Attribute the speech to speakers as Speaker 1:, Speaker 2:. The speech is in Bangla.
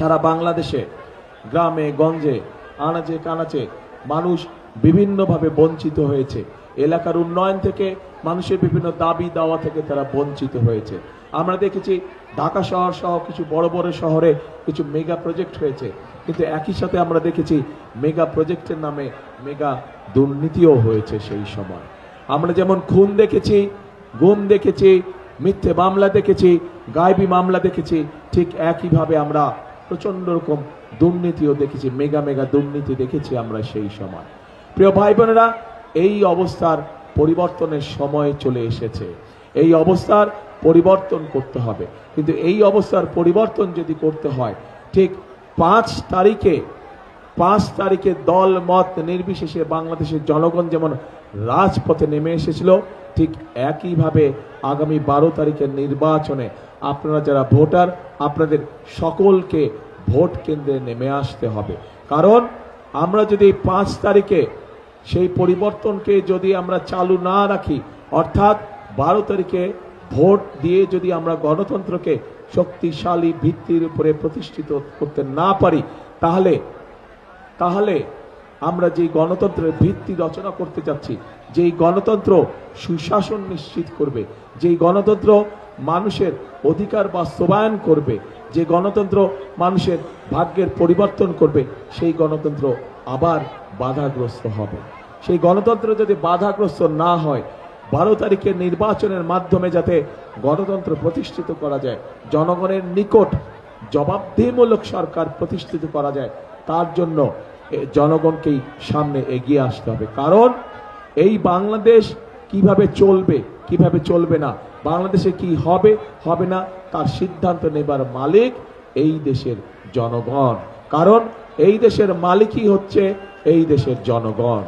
Speaker 1: সারা বাংলাদেশে, গ্রামে, গঞ্জে, আনাচে কানাচে মানুষ বিভিন্নভাবে বঞ্চিত হয়েছে। এলাকার উন্নয়ন থেকে মানুষের বিভিন্ন দাবি দাওয়া থেকে তারা বঞ্চিত হয়েছে। আমরা দেখেছি ঢাকা শহর সহ কিছু বড় বড় শহরে কিছু মেগা প্রজেক্ট হয়েছে। কিন্তু একই সাথে আমরা দেখেছি মেগা প্রজেক্টের নামে মেগা দুর্নীতিও হয়েছে সেই সময়। আমরা যেমন খুন দেখেছি, গুম দেখেছি, মিথ্যে মামলা দেখেছি, গায়েবী মামলা দেখেছি, ঠিক একইভাবে আমরা প্রচণ্ড রকম দুর্নীতিও দেখেছি, মেগা মেগা দুর্নীতি দেখেছি আমরা সেই সময়। প্রিয় ভাই বোনেরা, এই অবস্থার পরিবর্তনের সময় চলে এসেছে। এই অবস্থার পরিবর্তন করতে হবে। কিন্তু এই অবস্থার পরিবর্তন যদি করতে হয়, ঠিক পাঁচ তারিখে পাঁচ তারিখে দল মত নির্বিশেষে বাংলাদেশের জনগণ যেমন রাজপথে নেমে এসেছিল, ঠিক একইভাবে আগামী বারো তারিখের নির্বাচনে আপনারা যারা ভোটার, আপনাদের সকলকে ভোট কেন্দ্রে নেমে আসতে হবে। কারণ আমরা যদি পাঁচ তারিখে সেই পরিবর্তনকে যদি আমরা চালু না রাখি, অর্থাৎ বারো তারিখে ভোট দিয়ে যদি আমরা গণতন্ত্রকে শক্তিশালী ভিত্তির উপরে প্রতিষ্ঠিত করতে না পারি, তাহলে তাহলে আমরা যে গণতন্ত্রের ভিত্তি রচনা করতে চাচ্ছি যেই গণতন্ত্র সুশাসন নিশ্চিত করবে, যেই গণতন্ত্র মানুষের অধিকার বাস্তবায়ন করবে, যে গণতন্ত্র মানুষের ভাগ্যের পরিবর্তন করবে, সেই গণতন্ত্র আবার বাধাগ্রস্ত হবে। সেই গণতন্ত্র যদি বাধাগ্রস্ত না হয়, বারো তারিখের নির্বাচনের মাধ্যমে যাতে গণতন্ত্র প্রতিষ্ঠিত করা যায়, জনগণের নিকট জবাবদিহিমূলক সরকার প্রতিষ্ঠিত করা যায়, তার জন্য জনগণকেই সামনে এগিয়ে আসতে হবে। কারণ এই বাংলাদেশ কীভাবে চলবে কীভাবে চলবে না, বাংলাদেশে কি হবে হবে না, তার সিদ্ধান্ত নেবার মালিক এই দেশের জনগণ। কারণ এই দেশের মালিকই হচ্ছে এই দেশের জনগণ।